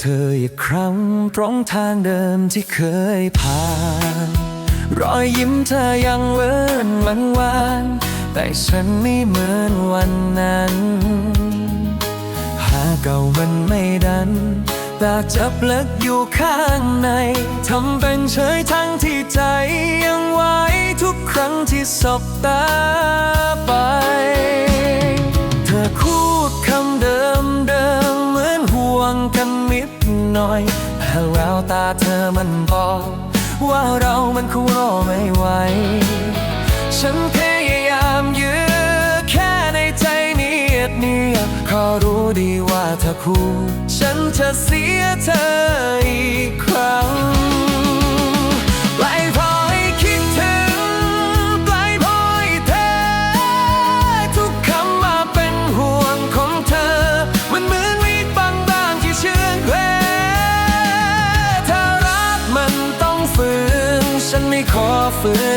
เธออีกครั้งตรงทางเดิมที่เคยผ่าน รอยยิ้มเธอยังเวิร์นหวันหวาน แต่ฉันไม่เหมือนวันนั้น หาเก่ามันไม่ดันปากจับลึกอยู่ข้างใน ทำเป็นเฉยทั้งที่ใจยังไหวทุกครั้งที่สบตาไป น่อยแต่แววตาเธอมันบอกว่าเรามันคู่รอไม่ไหว ฉันพยายามยื้อแค่ในใจเนียดเนียบขอรู้ดีว่าถ้าคู่ ฉันจะเสียเธอ ข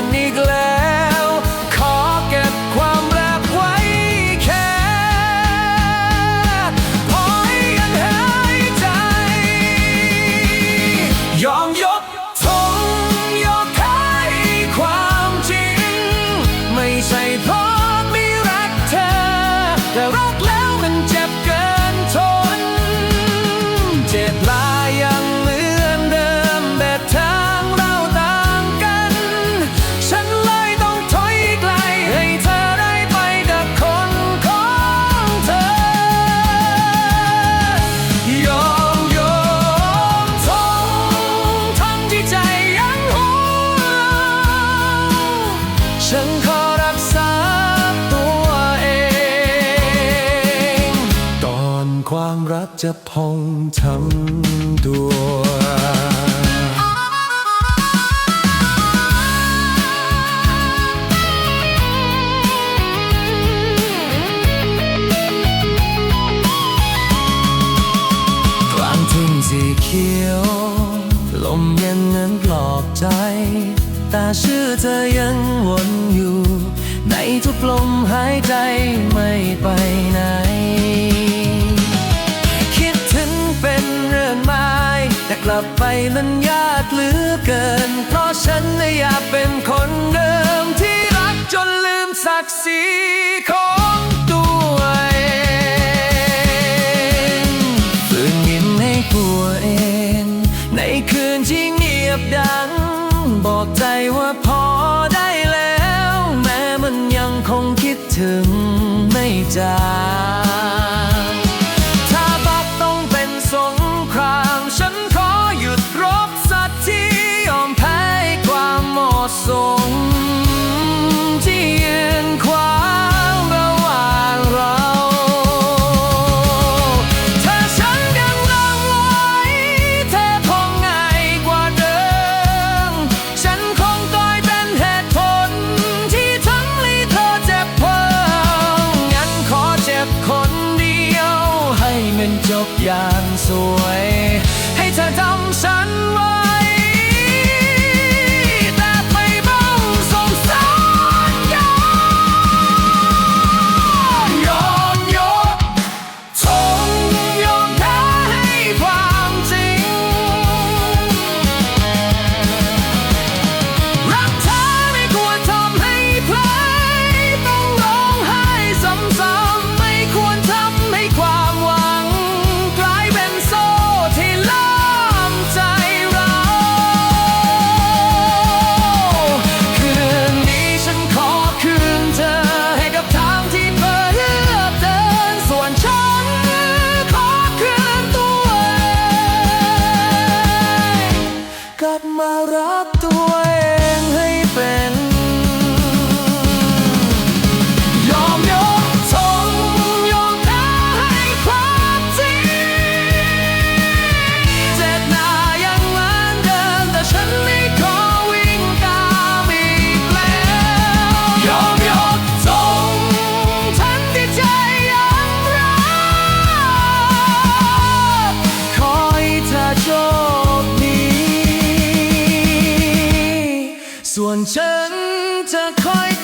กจะพองทั้งตัว กลางทุ่งสีเขียว ลมเย็นนั้นปลอบใจ แต่ชื่อเธอยังวนอยู่ ในทุกลมหายใจไม่ไปไหน แต่กลับไปนั้นยากเหลือเกิน เพราะฉันน่อยากเป็นคนเดิมที่รักจนลืมศักดิ์ศรีของตัวเองฝืนยิ้มให้ตัวเอง ในคืนที่เงียบดัง บอกใจว่าพอได้แล้ว แม้มันยังคงคิดถึงไม่จาง ส่วนฉันจะคอย